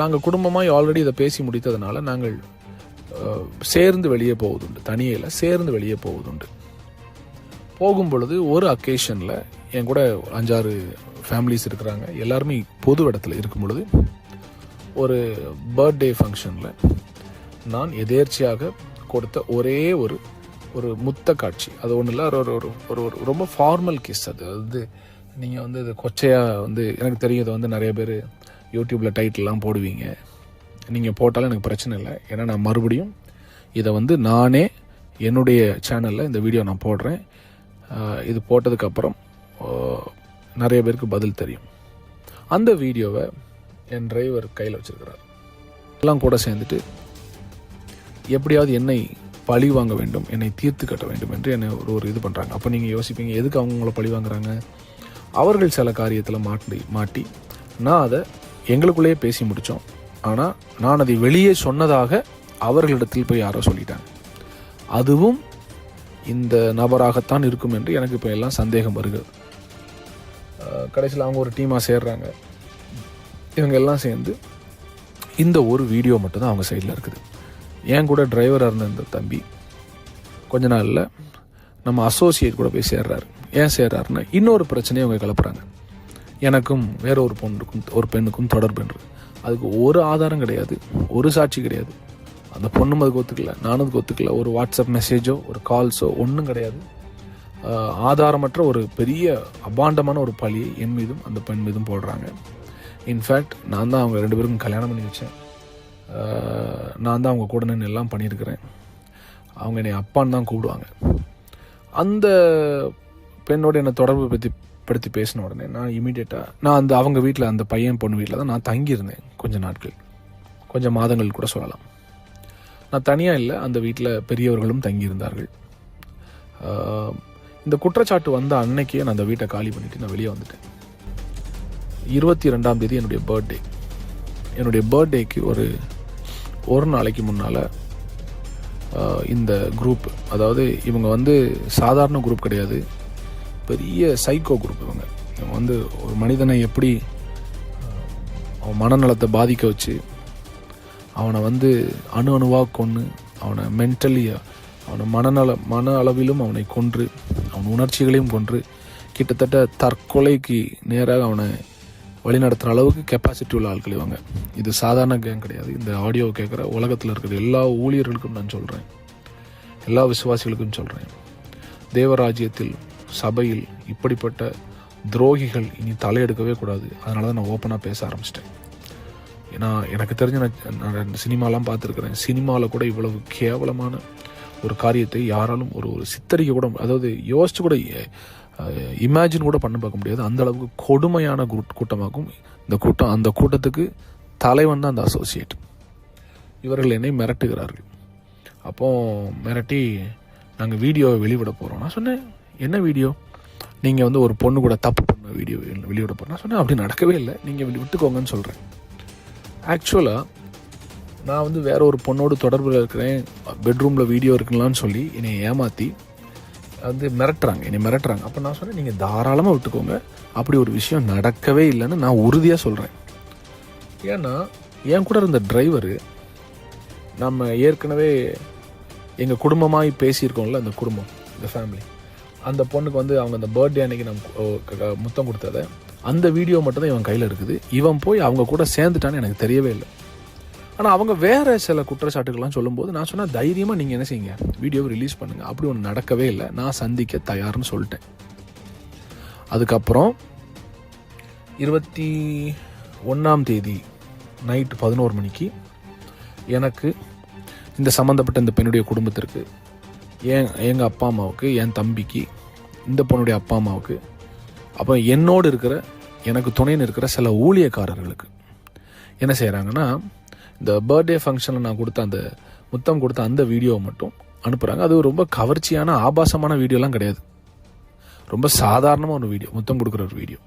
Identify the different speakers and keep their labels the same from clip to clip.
Speaker 1: நாங்கள் குடும்பமாக ஆல்ரெடி இதை பேசி முடித்ததுனால நாங்கள் சேர்ந்து வெளியே போவதுண்டு. தனியில் சேர்ந்து வெளியே போவதுண்டு. போகும் பொழுது ஒரு அக்கேஷனில் என் கூட அஞ்சாறு ஃபேமிலிஸ் இருக்கிறாங்க. எல்லாருமே பொது இடத்துல இருக்கும் பொழுது ஒரு பர்த்டே ஃபங்க்ஷனில் நான் எதேர்ச்சியாக கொடுத்த ஒரே ஒரு ஒரு முத்த காட்சி. அது ஒன்றும் இல்லை ஒரு ஒரு ஒரு ஒரு ரொம்ப ஃபார்மல் கிஸ் அது. அது நீங்கள் வந்து இது கொச்சையாக வந்து எனக்கு தெரியும் இதை வந்து நிறைய பேர் யூடியூப்பில் டைட்டில்லாம் போடுவீங்க. நீங்கள் போட்டாலும் எனக்கு பிரச்சனை இல்லை. ஏன்னா நான் மறுபடியும் இதை வந்து நானே என்னுடைய சேனலில் இந்த வீடியோ நான் போடுறேன். இது போட்டதுக்கப்புறம் நிறைய பேருக்கு பதில் தெரியும். அந்த வீடியோவை என் டிரைவர் கையில் வச்சுருக்கிறார். எல்லாம் கூட சேர்ந்துட்டு எப்படியாவது என்னை பழி வாங்க வேண்டும் என்னை தீர்த்து கட்ட வேண்டும் என்று என்னை ஒரு ஒரு இது பண்ணுறாங்க அப்போ நீங்கள் யோசிப்பீங்க எதுக்கு அவங்க உங்களை பழி வாங்குறாங்க? அவர்கள் சில காரியத்தில் மாட்டி மாட்டி நான் அதை எங்களுக்குள்ளேயே பேசி முடித்தோம் ஆனால் நான் அதை வெளியே சொன்னதாக அவர்களிடத்தில் போய் யாரோ சொல்லிட்டாங்க. அதுவும் இந்த நபராகத்தான் இருக்கும் என்று எனக்கு இப்போ எல்லாம் சந்தேகம் வருகிறது. கடைசியில் அவங்க ஒரு டீமாக சேர்றாங்க. இவங்க எல்லாம் சேர்ந்து இந்த ஒரு வீடியோ மட்டும்தான் அவங்க சைடில் இருக்குது. என் கூட டிரைவராக இருந்த இந்த தம்பி கொஞ்ச நாளில் நம்ம அசோசியேட் கூட போய் சேர்றாரு. ஏன் செய்கிறாருன்னு இன்னொரு பிரச்சனையை அவங்க கிளப்புறாங்க. எனக்கும் வேற ஒரு பொண்ணுக்கும் ஒரு பெண்ணுக்கும் தொடர்பு என்று. அதுக்கு ஒரு ஆதாரம் கிடையாது ஒரு சாட்சி கிடையாது. அந்த பொண்ணும் அதுக்கு ஒத்துக்கல நானும் அதுக்கு ஒத்துக்கல. ஒரு வாட்ஸ்அப் மெசேஜோ ஒரு கால்ஸோ ஒன்றும் கிடையாது. ஆதாரமற்ற ஒரு பெரிய அபாண்டமான ஒரு பழியை என் மீதும் அந்த பெண் மீதும் போடுறாங்க. இன்ஃபேக்ட் நான் தான் அவங்க ரெண்டு பேருக்கும் கல்யாணம் பண்ணி வச்சேன். நான் தான் அவங்க கூட நின்று எல்லாம் பண்ணியிருக்கிறேன். அவங்க என்னை அப்பான்னு தான் கூப்பிடுவாங்க. அந்த பெண்ணோட என்னை தொடர்பு பற்றி படுத்தி பேசின உடனே நான் இமீடியட்டாக நான் அந்த அவங்க வீட்டில் அந்த பையன் பொண்ணு வீட்டில் தான் நான் தங்கியிருந்தேன் கொஞ்சம் நாட்கள். கொஞ்சம் மாதங்கள் கூட சொல்லலாம். நான் தனியாக இல்லை அந்த வீட்டில் பெரியவர்களும் தங்கியிருந்தார்கள். இந்த குற்றச்சாட்டு வந்த அன்னைக்கே நான் அந்த வீட்டை காலி பண்ணிட்டு நான் வெளியே வந்துட்டேன். இருபத்தி ரெண்டாம் தேதி என்னுடைய பர்த்டே என்னுடைய பர்த்டேக்கு ஒரு ஒரு நாளைக்கு முன்னால் இந்த குரூப் அதாவது இவங்க வந்து சாதாரண குரூப் கிடையாது. பெரிய சைக்கோ குரூப் இவங்க. இவங்க வந்து ஒரு மனிதனை எப்படி அவன் மனநலத்தை பாதிக்க வச்சு அவனை வந்து அணு அணுவாக கொன்று அவனை மென்டலி அவனை மனநல மன அளவிலும் அவனை கொன்று அவன் உணர்ச்சிகளையும் கொன்று கிட்டத்தட்ட தற்கொலைக்கு நேராக அவனை வழிநடத்துகிற அளவுக்கு கெப்பாசிட்டி உள்ள ஆட்கள் இவங்க. இது சாதாரண கேங் கிடையாது. இந்த ஆடியோ கேட்குற உலகத்தில் இருக்கிற எல்லா ஊழியர்களுக்கும் நான் சொல்கிறேன் எல்லா விசுவாசிகளுக்கும் சொல்கிறேன் தேவராஜ்யத்தில் சபையில் இப்படிப்பட்ட துரோகிகள் இனி தலையெடுக்கவே கூடாது. அதனால தான் நான் ஓப்பனாக பேச ஆரம்பிச்சிட்டேன். ஏன்னா எனக்கு தெரிஞ்ச நான் நான் சினிமாலாம் பார்த்துருக்குறேன். சினிமாவில் கூட இவ்வளவு கேவலமான ஒரு காரியத்தை யாராலும் ஒரு ஒரு சித்தரிக்க கூட அதாவது யோசிச்சு கூட இமேஜின் கூட பண்ண பார்க்க முடியாது. அந்த அளவுக்கு கொடுமையான கூட்டமாகும் இந்த கூட்டம் அந்த கூட்டத்துக்கு தலைவன் தான் அந்த அசோசியேட் இவர்கள் என்னை மிரட்டுகிறார்கள். அப்போது மிரட்டி நாங்கள் வீடியோவை வெளிவிட போகிறோம் நான் சொன்னேன் என்ன வீடியோ? நீங்கள் வந்து ஒரு பொண்ணு கூட தப்பு பண்ண வீடியோ வெளியோட போகிறோம் நான் சொன்னேன் அப்படி நடக்கவே இல்லை. நீங்கள் விட்டுக்கோங்கன்னு சொல்கிறேன் ஆக்சுவலாக நான் வந்து வேற ஒரு பொண்ணோடு தொடர்பில் இருக்கிறேன். பெட்ரூமில் வீடியோ இருக்குங்களான்னு சொல்லி என்னை ஏமாற்றி வந்து மிரட்டுறாங்க. என்னை மிரட்டுறாங்க. அப்போ நான் சொன்னேன் நீங்கள் தாராளமாக விட்டுக்கோங்க. அப்படி ஒரு விஷயம் நடக்கவே இல்லைன்னு நான் உறுதியாக சொல்கிறேன் ஏன்னா என் கூட இருந்த டிரைவரு நம்ம ஏற்கனவே எங்கள் குடும்பமாய் பேசியிருக்கோம்ல அந்த குடும்பம் இந்த ஃபேமிலி அந்த பொண்ணுக்கு வந்து அவங்க அந்த பர்த்டே அன்னைக்கு நம்ம முத்தம் கொடுத்தத அந்த வீடியோ மட்டும்தான் இவன் கையில் இருக்குது. இவன் போய் அவங்க கூட சேர்ந்துட்டான்னு எனக்கு தெரியவே இல்லை. ஆனால் அவங்க வேற சில குற்றச்சாட்டுகள்லாம் சொல்லும்போது நான் சொன்னால் தைரியமாக நீங்கள் என்ன செய்யுங்க? வீடியோவை ரிலீஸ் பண்ணுங்கள் அப்படி ஒன்று நடக்கவே இல்லை. நான் சந்திக்க தயார்னு சொல்லிட்டேன். அதுக்கப்புறம் இருபத்தி ஒன்றாம் தேதி நைட்டு பதினோரு மணிக்கு எனக்கு இந்த சம்மந்தப்பட்ட இந்த பெண்ணுடைய குடும்பத்திற்கு என் எங்கள் அப்பா அம்மாவுக்கு என் தம்பிக்கு இந்த பொண்ணுடைய அப்பா அம்மாவுக்கு. அப்போ என்னோடு இருக்கிற எனக்கு துணைன்னு இருக்கிற சில ஊழியக்காரர்களுக்கு என்ன செய்கிறாங்கன்னா இந்த பர்த்டே ஃபங்க்ஷனில் நான் கொடுத்த அந்த முத்தம் கொடுத்த அந்த வீடியோவை மட்டும் அனுப்புகிறாங்க அது ரொம்ப கவர்ச்சியான ஆபாசமான வீடியோலாம் கிடையாது. ரொம்ப சாதாரணமாக ஒரு வீடியோ முத்தம் கொடுக்குற ஒரு வீடியோ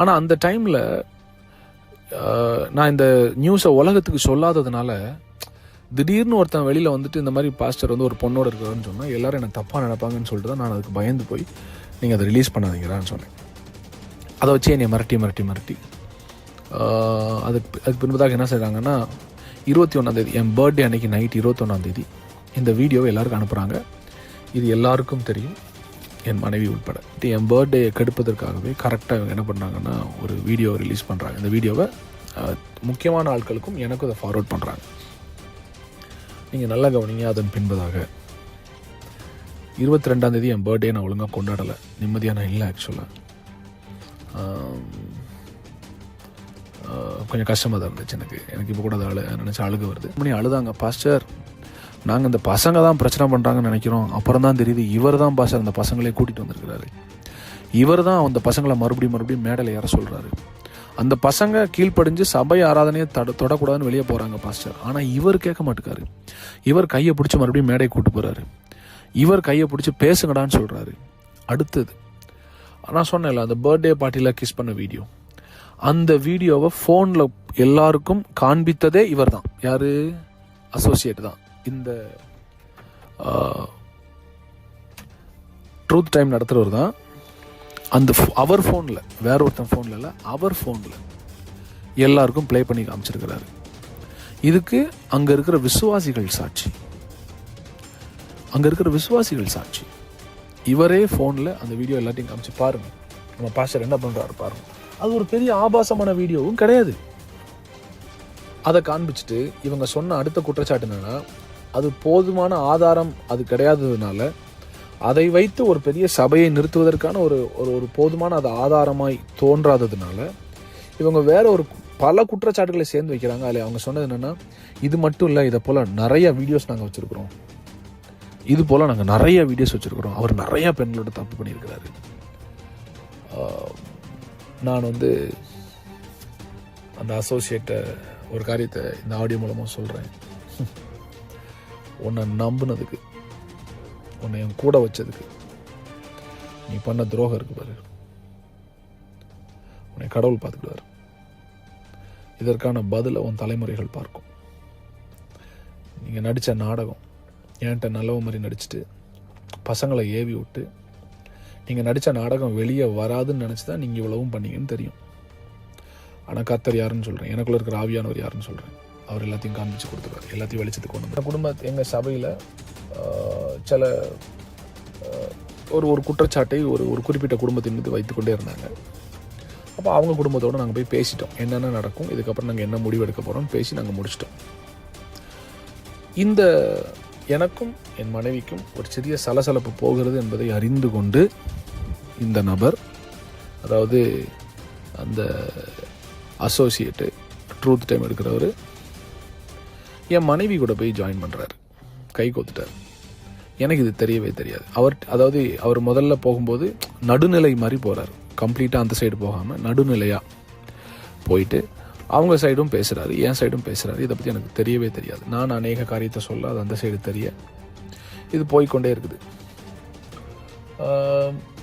Speaker 1: ஆனால் அந்த டைமில் நான் இந்த நியூஸை உலகத்துக்கு சொல்லாததுனால திடீர்னு ஒருத்தன் வெளியில் வந்துட்டு இந்த மாதிரி பாஸ்டர் வந்து ஒரு பொண்ணோட இருக்கிறான்னு சொன்னால் எல்லோரும் என்னை தப்பாக நினைப்பாங்கன்னு சொல்லிட்டு தான் நான் அதுக்கு பயந்து போய் நீங்கள் அதை ரிலீஸ் பண்ணாதீங்கடான்னு சொன்னேன். அதை வச்சு என்னை மிரட்டி மிரட்டி மிரட்டி. அதுக்கு அதுக்கு பின்பதாக என்ன செய்கிறாங்கன்னா இருபத்தி ஒன்றாந்தேதி என் பர்த்டே அன்னைக்கு நைட் இருபத்தொன்னாந்தேதி இந்த வீடியோவை எல்லாருக்கும் அனுப்புகிறாங்க இது எல்லாருக்கும் தெரியும் என் மனைவி உட்பட இது என் பர்த்டே கெடுப்பதற்காகவே கரெக்டாக இவங்க என்ன பண்ணாங்கன்னா ஒரு வீடியோ ரிலீஸ் பண்ணுறாங்க இந்த வீடியோவை முக்கியமான ஆட்களுக்கும் எனக்கும் அதை ஃபார்வர்ட் பண்ணுறாங்க நீங்கள் நல்லா கவனிங்க அதன் பின்பதாக. இருபத்தி ரெண்டாந்தேதி என் பர்த்டே நான் ஒழுங்காக கொண்டாடலை. நிம்மதியாக நான் இல்லை ஆக்சுவலாக கொஞ்சம் கஷ்டமாக தான் இருந்துச்சு எனக்கு. எனக்கு இப்போ கூட அதை அழு நினச்சி அழுக வருது. மணி அழுதாங்க பாஸ்டர் நாங்கள் இந்த பசங்க தான் பிரச்சனை பண்ணுறாங்கன்னு நினைக்கிறோம். அப்புறம் தான் தெரியுது இவர் தான் பாஸ்டர் அந்த பசங்களே கூட்டிகிட்டு வந்திருக்கிறாரு. இவர் தான் அந்த பசங்களை மறுபடியும் மறுபடியும் மேடையில் ஏற சொல்கிறாரு அந்த பசங்க கீழ்ப்படிஞ்சு சபை ஆராதனையை தட தொடக்கூடாதுன்னு வெளியே போகிறாங்க பாஸ்டர் ஆனால் இவர் கேட்க மாட்டேக்காரு. இவர் கையை பிடிச்சி மறுபடியும் மேடை கூட்டு போகிறாரு இவர் கையை பிடிச்சி பேசுங்கடான்னு சொல்கிறாரு அடுத்தது நான் சொன்னேன்ல அந்த பர்த்டே பார்ட்டியில் கிஸ் பண்ண வீடியோ அந்த வீடியோவை ஃபோனில் எல்லாருக்கும் காண்பித்ததே இவர் தான் யார்? அசோசியேட் தான். இந்த ட்ரூத் டைம் நடத்துகிறவர் தான் அந்த அவர் ஃபோனில் வேற ஒருத்தன் ஃபோனில் இல்லை அவர் ஃபோனில் எல்லாருக்கும் ப்ளே பண்ணி காமிச்சிருக்கிறாரு. இதுக்கு அங்கே இருக்கிற விசுவாசிகள் சாட்சி. அங்கே இருக்கிற விசுவாசிகள் சாட்சி. இவரே ஃபோனில் அந்த வீடியோ எல்லாத்தையும் காமிச்சு பாருங்கள் நம்ம பாஸ்டர் என்ன பண்ணுறாரு பாருங்கள் அது ஒரு பெரிய ஆபாசமான வீடியோவும் கிடையாது. அதை காண்பிச்சுட்டு இவங்க சொன்ன அடுத்த குற்றச்சாட்டு என்னென்னா அது போதுமான ஆதாரம் அது கிடையாததுனால அதை வைத்து ஒரு பெரிய சபையை நிறுத்துவதற்கான ஒரு ஒரு ஒரு போதுமான அது ஆதாரமாய் தோன்றாததுனால இவங்க வேற ஒரு பல குற்றச்சாட்டுகளை சேர்ந்து வைக்கிறாங்க. அதில் அவங்க சொன்னது என்னென்னா இது மட்டும் இல்லை இதை போல் நிறைய வீடியோஸ் நாங்கள் வச்சுருக்குறோம். இது போல் நாங்கள் நிறைய வீடியோஸ் வச்சுருக்குறோம். அவர் நிறைய பெண்களோட தப்பு பண்ணியிருக்கிறாரு. நான் வந்து அந்த அசோசியேட்டை ஒரு காரியத்தை இந்த ஆடியோ மூலமாக சொல்கிறேன் உன்னை நம்பினதுக்கு. உன்னை என் கூட வச்சதுக்கு. நீ பண்ண துரோகம் இருக்கு பாரு. உன்னை கடவுள் பார்த்துக்கிடுவார் இதற்கான பதிலை உன் தலைமுறைகள் பார்க்கும். நீங்கள் நடித்த நாடகம் என்கிட்ட நல்லவ மாதிரி நடிச்சுட்டு பசங்களை ஏவி விட்டு நீங்கள் நடித்த நாடகம் வெளியே வராதுன்னு நினச்சி தான் நீங்கள் இவ்வளவும் பண்ணீங்கன்னு தெரியும். ஆனால் கத்தர் யாருன்னு சொல்கிறேன் எனக்குள்ளே இருக்கிற ஆவியானவர் யாருன்னு சொல்கிறேன் அவர் எல்லாத்தையும் காண்பிச்சு கொடுத்துருவார். எல்லாத்தையும் வெளிச்சத்துக்கு கொண்டு வந்து குடும்ப எங்கள் சபையில் சில ஒரு ஒரு குற்றச்சாட்டை ஒரு ஒரு குறிப்பிட்ட குடும்பத்தின் மீது வைத்துக்கொண்டே இருந்தாங்க. அப்போ அவங்க குடும்பத்தோடு நாங்கள் போய் பேசிட்டோம். என்னென்ன நடக்கும் இதுக்கப்புறம் நாங்கள் என்ன முடிவு எடுக்க போகிறோம்னு பேசி நாங்கள் முடிச்சிட்டோம். இந்த எனக்கும் என் மனைவிக்கும் ஒரு சிறிய சலசலப்பு போகிறது என்பதை அறிந்து கொண்டு இந்த நபர் அதாவது அந்த அசோசியேட்டு ட்ரூத் டைம் எடுக்கிறவர் என் மனைவி கூட போய் ஜாயின் பண்ணுறாரு கை கோத்துட்டார். எனக்கு இது தெரியவே தெரியாது. அவர் அதாவது அவர் முதல்ல போகும்போது நடுநிலை மாதிரி போகிறார் கம்ப்ளீட்டாக அந்த சைடு போகாமல் நடுநிலையாக போயிட்டு அவங்க சைடும் பேசுகிறாரு என் சைடும் பேசுகிறாரு இதை பற்றி எனக்கு தெரியவே தெரியாது. நான் அநேக காரியத்தை சொல்ல அது அந்த சைடு தெரிய இது போய்க்கொண்டே இருக்குது.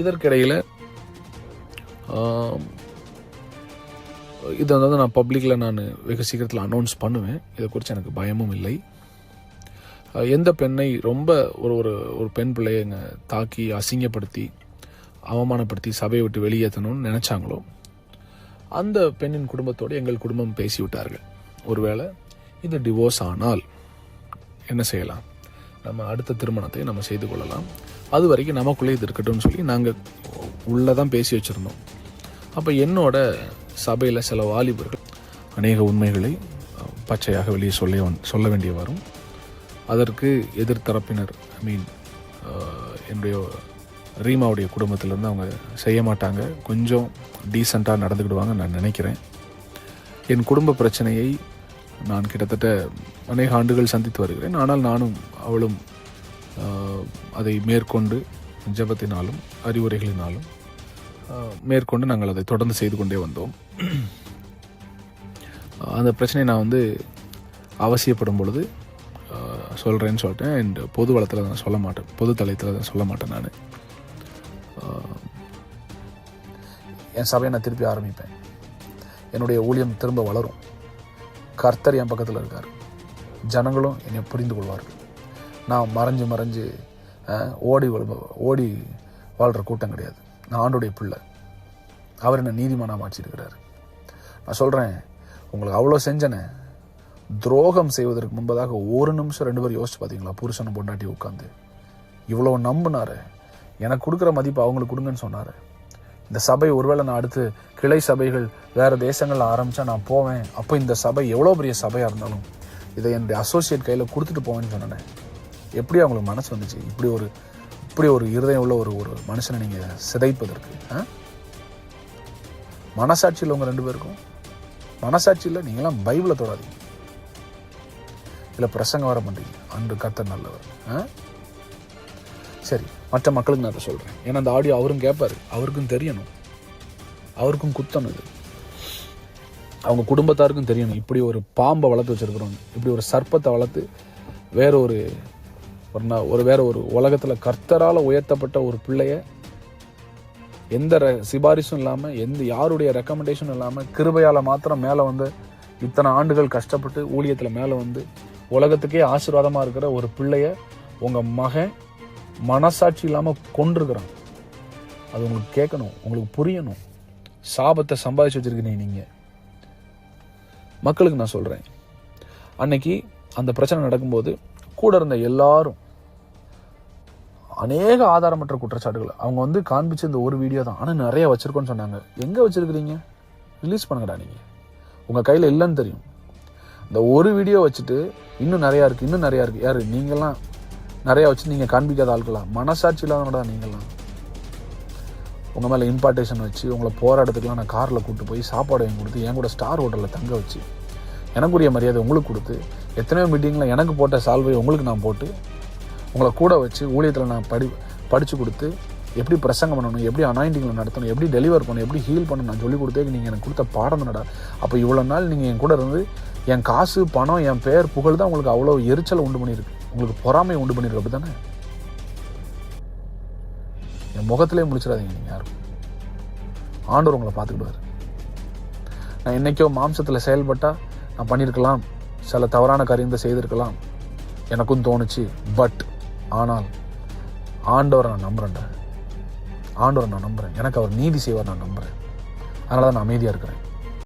Speaker 1: இதற்கிடையில் இதை வந்து நான் பப்ளிக்கில் நான் வெகு சீக்கிரத்தில் அனௌன்ஸ் பண்ணுவேன். இதை குறித்து எனக்கு பயமும் இல்லை. எந்த பெண்ணை ரொம்ப ஒரு ஒரு ஒரு பெண் பிள்ளைய தாக்கி அசிங்கப்படுத்தி அவமானப்படுத்தி சபையை விட்டு வெளியேற்றணும்னு நினச்சாங்களோ அந்த பெண்ணின் குடும்பத்தோடு எங்கள் குடும்பம் பேசிவிட்டார்கள். ஒருவேளை இது டிவோர்ஸ் ஆனால் என்ன செய்யலாம்? நம்ம அடுத்த திருமணத்தை நம்ம செய்து கொள்ளலாம். அது வரைக்கும் நமக்குள்ளே இது இருக்கட்டும்னு சொல்லி நாங்கள் உள்ளே தான் பேசி வச்சுருந்தோம். அப்போ என்னோட சபையில் சில வாலிபர்கள் அநேக உண்மைகளை பச்சையாக வெளியே சொல்ல வந்- சொல்ல வேண்டிய வரும் அதற்கு எதிர்த்தரப்பினர் ஐ மீன் என்னுடைய ரீமாவுடைய குடும்பத்திலேருந்து அவங்க செய்ய மாட்டாங்க. கொஞ்சம் டீசெண்டாக நடந்துக்கிடுவாங்க நான் நினைக்கிறேன். என் குடும்ப பிரச்சனையை நான் கிட்டத்தட்ட அநேக ஆண்டுகள் சந்தித்து வருகிறேன். ஆனால் நானும் அவளும் அதை மேற்கொண்டு ஜெபத்தினாலும் அறிவுரைகளினாலும் மேற்கொண்டு நாங்கள் அதை தொடர்ந்து செய்து கொண்டே வந்தோம். அந்த பிரச்சனையை நான் வந்து அவசியப்படும் பொழுது சொல்கிறேன்னு சொல்லிட்டேன். அண்ட் பொது வளத்தில் நான் சொல்ல மாட்டேன். பொது தளத்தில் தான் சொல்ல மாட்டேன் நான். என் சபையை நான் திருப்பி ஆரம்பிப்பேன். என்னுடைய ஊழியம் திரும்ப வளரும். கர்த்தர் என் பக்கத்தில் இருக்கார். ஜனங்களும் என்னை புரிந்து கொள்வார்கள். நான் மறைஞ்சு மறைஞ்சு ஓடி ஓடி வாழ்கிற கூட்டம் கிடையாது. நான் ஆண்டுடைய பிள்ளை. அவர் என்னை நீதிமானாக மாற்றிருக்கிறார் நான் சொல்கிறேன் உங்களுக்கு அவ்வளோ செஞ்சனே துரோகம் செய்வதற்கு முன்பதாக ஒரு நிமிஷம் ரெண்டு பேரும் யோசிச்சு பார்த்தீங்களா? புருஷனும் பொண்டாட்டி உட்காந்து இவ்வளோ நம்பினாரு. எனக்கு கொடுக்குற மதிப்பு அவங்களுக்கு கொடுங்கன்னு சொன்னார். இந்த சபை ஒருவேளை நான் அடுத்து கிளை சபைகள் வேறு தேசங்களில் ஆரம்பித்தா நான் போவேன். அப்போ இந்த சபை எவ்வளோ பெரிய சபையாக இருந்தாலும் இதை என்னுடைய அசோசியேட் கையில் கொடுத்துட்டு போவேன்னு சொன்னேன். எப்படி அவங்களுக்கு மனசு வந்துச்சு. இப்படி ஒரு இப்படி ஒரு இருதயம் உள்ள ஒரு ஒரு மனுஷனை நீங்கள் சிதைப்பதற்கு ஆ? உங்கள் ரெண்டு பேருக்கும் மனசாட்சியில் நீங்களாம் பைபிளை தொடாதீங்க. இல்லை பிரசங்கம் வர மாட்டீங்க அன்று கத்த நல்லவர் ஆ? சரி மற்ற மக்களுக்கு நான் அதை சொல்கிறேன் ஏன்னா அந்த ஆடியோ அவரும் கேட்பாரு. அவருக்கும் தெரியணும். அவருக்கும் குத்தம் இது. அவங்க குடும்பத்தாருக்கும் தெரியணும். இப்படி ஒரு பாம்பை வளர்த்து வச்சுருக்குறோம் இப்படி ஒரு சர்ப்பத்தை வளர்த்து வேற ஒரு ஒரு நான் ஒரு வேற ஒரு உலகத்தில் கர்த்தரால் உயர்த்தப்பட்ட ஒரு பிள்ளைய எந்த சிபாரிசும் இல்லாமல் எந்த யாருடைய ரெக்கமெண்டேஷனும் இல்லாமல் கிருபையால் மாத்திரம் மேலே வந்து இத்தனை ஆண்டுகள் கஷ்டப்பட்டு ஊழியத்தில் மேலே வந்து உலகத்துக்கே ஆசீர்வாதமாக இருக்கிற ஒரு பிள்ளைய உங்கள் மகன் மனசாட்சி இல்லாமல் கொண்டிருக்கிறான் அது உங்களுக்கு கேட்கணும் உங்களுக்கு புரியணும். சாபத்தை சம்பாதிச்சு வச்சுருக்கீங்க நீங்கள் மக்களுக்கு நான் சொல்கிறேன் அன்னைக்கு அந்த பிரச்சனை நடக்கும்போது கூட இருந்த எல்லாரும் அநேக ஆதாரமற்ற குற்றச்சாட்டுகள். அவங்க வந்து காண்பிச்ச இந்த ஒரு வீடியோ தான். ஆனால் நிறைய வச்சுருக்கோன்னு சொன்னாங்க. எங்கே வச்சுருக்குறீங்க? ரிலீஸ் பண்ணுங்கடா நீங்கள் உங்கள் கையில் இல்லைன்னு தெரியும். இந்த ஒரு வீடியோ வச்சுட்டு இன்னும் நிறையா இருக்குது இன்னும் நிறையா இருக்குது யார்? நீங்களாம் நிறையா வச்சு நீங்கள் காண்பிக்காத ஆட்களா? மனசாட்சி இல்லாதவங்கடா நீங்களாம் உங்கள் மேலே இம்பார்ட்டேஷன் வச்சு உங்களை போகிற நான் காரில் கூப்பிட்டு போய் சாப்பாடு வாங்கி கொடுத்து என் கூட ஸ்டார் ஹோட்டலில் தங்க வச்சு எனக்குரிய மரியாதை உங்களுக்கு கொடுத்து எத்தனையோ மீட்டிங்கில் எனக்கு போட்ட சால்வை உங்களுக்கு நான் போட்டு உங்களை கூட வச்சு ஊழியத்தில் நான் படி படித்து கொடுத்து எப்படி பிரசங்கம் பண்ணணும் எப்படி அனாயிண்டிங்கில் நடத்தணும் எப்படி டெலிவர் பண்ணணும் எப்படி ஹீல் பண்ணணும் நான் சொல்லி கொடுத்தே நீங்கள் எனக்கு கொடுத்த பாடம் தானடா அப்போ இவ்வளோ நாள் நீங்கள் என் கூட இருந்து என் காசு பணம் என் பேர் புகழ் தான் உங்களுக்கு அவ்வளோ எரிச்சலை உண்டு பண்ணியிருக்கு. உங்களுக்கு பொறாமை உண்டு பண்ணியிருக்கு அப்படி தானே என் முகத்திலே முடிச்சிடாதீங்க நீங்கள் யாரும். ஆண்டவர் உங்களை பார்த்துக்கிடுவார். நான் என்றைக்கோ மாம்சத்தில் செயல்பட்டால் நான் பண்ணியிருக்கலாம். சில தவறான காரியத்தை செய்திருக்கலாம். எனக்கும் தோணுச்சு பட் ஆனால் ஆண்டவரை நான் நம்புகிறேன்டா ஆண்டவரை நான் நம்புகிறேன் எனக்கு அவர் நீதி செய்வார் நான் நம்புகிறேன் அதனால தான் நான் அமைதியாக இருக்கிறேன்.